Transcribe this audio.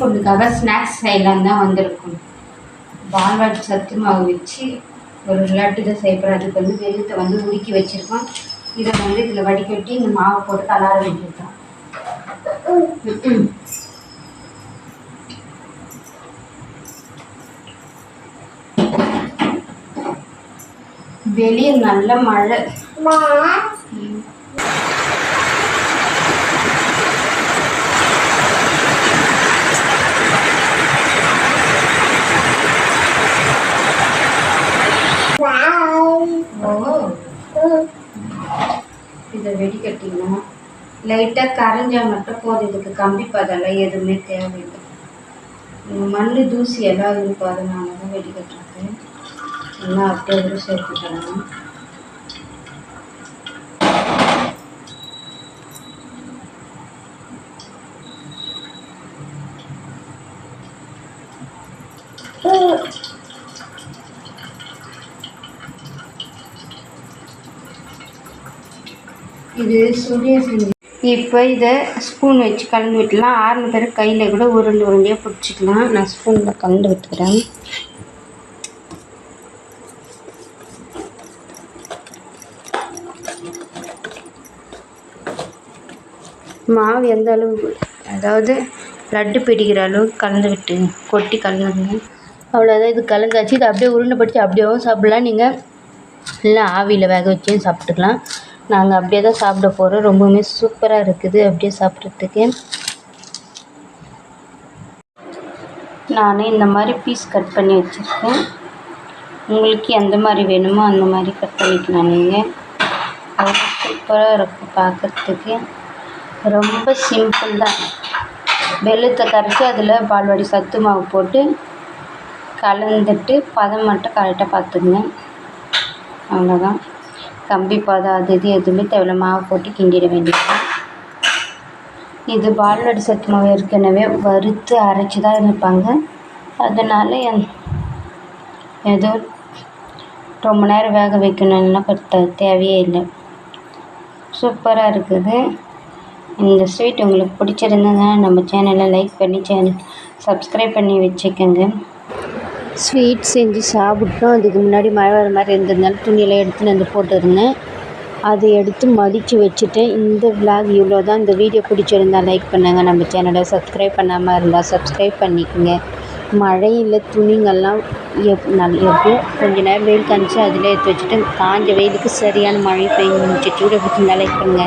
பொண்ணுக்காக ஸ்நாக்ஸ் செய்யலாம் தான் வந்திருக்கும். பால்வாட் சத்து மாவு வச்சு ஒரு லட்டு இதை செய்யப்படுறோம் அதுக்கு வந்து வெள்ளத்தை வந்து உருக்கி வச்சுருக்கோம். இதை வந்து இதில் வடிகட்டி இந்த மாவை போட்டு கலார வேண்டியிருக்கோம் வெளியே நல்ல மழை. இதை வெடிக்கட்டிங்கன்னா லைட்டாக கரைஞ்சால் மட்டும் போதும். இதுக்கு கம்பி பதெல்லாம் எதுவுமே தேவையில்லை. மண் தூசி எல்லாம் இருக்கும் அதனால தான் வெடிக்கட்டுறது எல்லாம் அப்படியே கூட சேர்த்துக்கலாம் இது சுழிய செஞ்சு இப்போ இதை ஸ்பூன் வச்சு கலந்து விட்டுலாம் ஆறுன பேர் கையில் கூட உருண்டு உருண்டையாக பிடிச்சிக்கலாம். நான் ஸ்பூனில் கலந்து விட்டுக்கிறேன். மாவு எந்த அளவுக்கு? அதாவது லட்டு பிடிக்கிற அளவுக்கு கலந்து விட்டு கொட்டி கலந்துங்க அவ்வளோதான் இது கலந்தாச்சு. இது அப்படியே உருண்டை படித்து அப்படியேவும் சாப்பிட்லாம். நீங்கள் இல்லை ஆவியில் வேக வச்சும் சாப்பிட்டுக்கலாம். நாங்கள் அப்படியே தான் சாப்பிட போகிறோம் ரொம்பவுமே சூப்பராக இருக்குது அப்படியே சாப்பிட்றதுக்கு. நான் இந்த மாதிரி பீஸ் கட் பண்ணி வச்சுருக்கேன். உங்களுக்கு எந்த மாதிரி வேணுமோ அந்த மாதிரி கட் பண்ணிக்கலாம் நீங்கள் அவ்வளோ சூப்பராக இருக்கும் பார்க்குறதுக்கு. ரொம்ப சிம்பிள் தான். வெள்ளத்தை கரைச்சி அதில் பால்வாடி சத்து மாவு போட்டு கலந்துட்டு பதம் மட்டும் கரெக்டாக பார்த்துக்குங்க. அவ்வளோதான். கம்பி பாதம் அது இது எதுவுமே தேவையில்ல மாவு போட்டு கிண்டிட வேண்டியது. இது பால்வாடி சத்து மாவு ஏற்கனவே வறுத்து அரைச்சி தான் இருப்பாங்க. அதனால் என் ஏதோ ரொம்ப நேரம் வேக வைக்கணும்னா பற்ற தேவையே இல்லை. சூப்பராக இருக்குது. இந்த ஸ்வீட் உங்களுக்கு பிடிச்சிருந்ததுன்னா நம்ம சேனலை லைக் பண்ணி சேனல் சப்ஸ்கிரைப் பண்ணி வச்சுக்கோங்க. ஸ்வீட் செஞ்சு சாப்பிட்டோம். அதுக்கு முன்னாடி மழை வர மாதிரி இருந்ததுனால துணியெல்லாம் எடுத்துன்னு வந்து போட்டிருந்தேன். அதை எடுத்து மடித்து வச்சுட்டேன். இந்த விலாக் இவ்வளோ தான் இந்த வீடியோ பிடிச்சிருந்தா லைக் பண்ணுங்கள் நம்ம சேனலை சப்ஸ்கிரைப் பண்ணாமல் இருந்தால் சப்ஸ்கிரைப் பண்ணிக்கோங்க. மழையில் துணிங்கள்லாம் எப் நல் எப்படியோ கொஞ்ச நேரம் வெயில் காமிச்சு அதில் எடுத்து வச்சுட்டு காஞ்ச வெயிலுக்கு சரியான மழை பெய்ஞ்சு வீடியோ பிடிச்சிருந்தா லைக் பண்ணுங்கள்